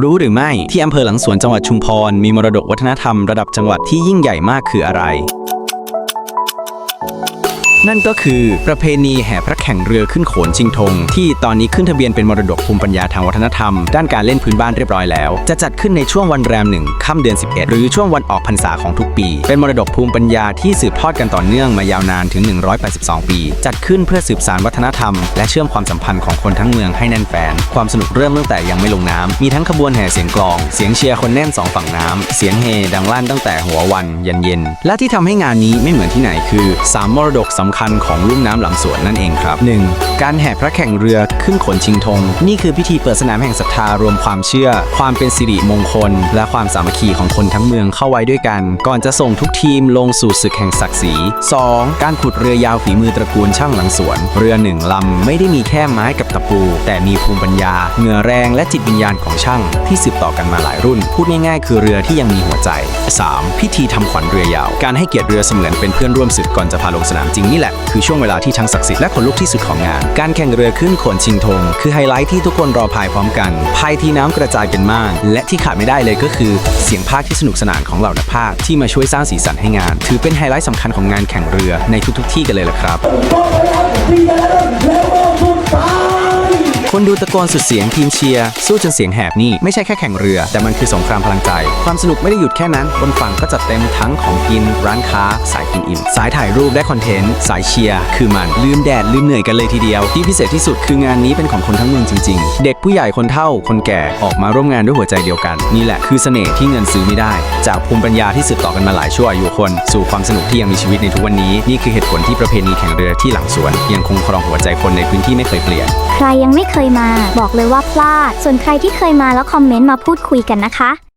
รู้หรือไม่ที่อำเภอหลังสวนจังหวัดชุมพร มีมรดกวัฒนธรรมระดับจังหวัดที่ยิ่งใหญ่มากคืออะไร นั่นก็คือประเพณีแห่พระแข่งเรือขึ้นโขนชิงธงที่ตอนนี้ขึ้นทะเบียนเป็นมรดกภูมิปัญญาทางวัฒนธรรม ด้านการเล่นพื้นบ้านเรียบร้อยแล้ว จะจัดขึ้นในช่วงวันแรมหนึ่งค่ำเดือน 11 หรือช่วงวันออกพรรษาของทุกปี เป็นมรดกภูมิปัญญาที่สืบทอดกันต่อเนื่องมายาวนานถึง 182 ปี จัดขึ้นเพื่อสืบสานวัฒนธรรม และเชื่อมความสัมพันธ์ของคนทั้งเมืองให้แน่นแฟน ความสนุกเริ่มตั้งแต่ยังไม่ลงน้ำมีทั้งขบวนแห่เสียงกลอง เสียงเชียร์คนแน่นสองฝั่งน้ำเสียงเฮดังลั่นตั้งแต่หัววันยันเย็น และที่ทำให้งานนี้ไม่เหมือนที่ไหนคือสามรดกสำคัญของลุ่มน้ำหลังสวนนั่นเองครับ 1. การแห่พระแข่งเรือขึ้นขนชิงธงนี่คือพิธีเปิดสนามแห่งศรัทธารวมความเชื่อ ความเป็นสิริมงคล และความสามัคคีของคนทั้งเมืองเข้าไว้ด้วยกัน ก่อนจะส่งทุกทีมลงสู่ศึกแห่งศักดิ์ศรี 2. การขุดเรือยาวฝีมือตระกูลช่างหลังสวน เรือหนึ่งลำไม่ได้มีแค่ไม้กับตะปู แต่มีภูมิปัญญาเหงื่อแรงและจิตวิญญาณของช่าง ที่สืบต่อกันมาหลายรุ่น พูดง่ายๆ คือเรือที่ยังมีหัวใจ 3. พิธีทำขวัญเรือยาว การให้เกียรติเรือเสมือนเป็นเพื่อนร่วมศึกก่อนจะพาลงสนามจริงนี่แหละคือช่วงเวลาที่ทั้งศักดิ์สิทธิ์และขนลุกที่สุดของงาน การแข่งเรือขึ้นโขนชิงธงคือไฮไลท์ที่ทุกคนรอพายพร้อมกันพายที่น้ำกระจายเป็นม่านและที่ขาดไม่ได้เลยก็คือ เสียงภาคที่สนุกสนานของเหล่านักพากที่มาช่วยสร้างสีสันให้งาน ถือเป็นไฮไลท์สำคัญของงานแข่งเรือในทุกๆ ที่กันเลยล่ะครับ ดูตะโกนสุดเสียงทีมเชียร์สู้จนเสียงแหบนี่ไม่ใช่แค่แข่งเรือ แต่มันคือสงครามพลังใจ ความสนุกไม่ได้หยุดแค่นั้น บนฝั่งก็จัดเต็มทั้งของกิน ร้านค้า สายกินอิ่ม สายถ่ายรูปและคอนเทนต์ สายเชียร์คือมันลืมแดดลืมเหนื่อยกันเลยทีเดียว ที่พิเศษที่สุดคืองานนี้เป็นของคนทั้งเมืองจริง ๆ เด็กผู้ใหญ่คนเฒ่าคนแก่ออกมาร่วมงานด้วยหัวใจเดียวกัน นี่แหละคือเสน่ห์ที่เงินซื้อไม่ได้ จากภูมิปัญญาที่สืบต่อกันมาหลายชั่วอายุคน สู่ความสนุกที่ยังมีชีวิตในทุกวันนี้นี่คือเหตุผลที่ประเพณีแข่งเรือที่หลังสวน ยังคงครองหัวใจคนในพื้นที่ไม่เคยเปลี่ยน ใครยังไม่เคยมา บอกเลยว่าพลาด ส่วนใครที่เคยมาแล้วคอมเมนต์มาพูดคุยกันนะคะ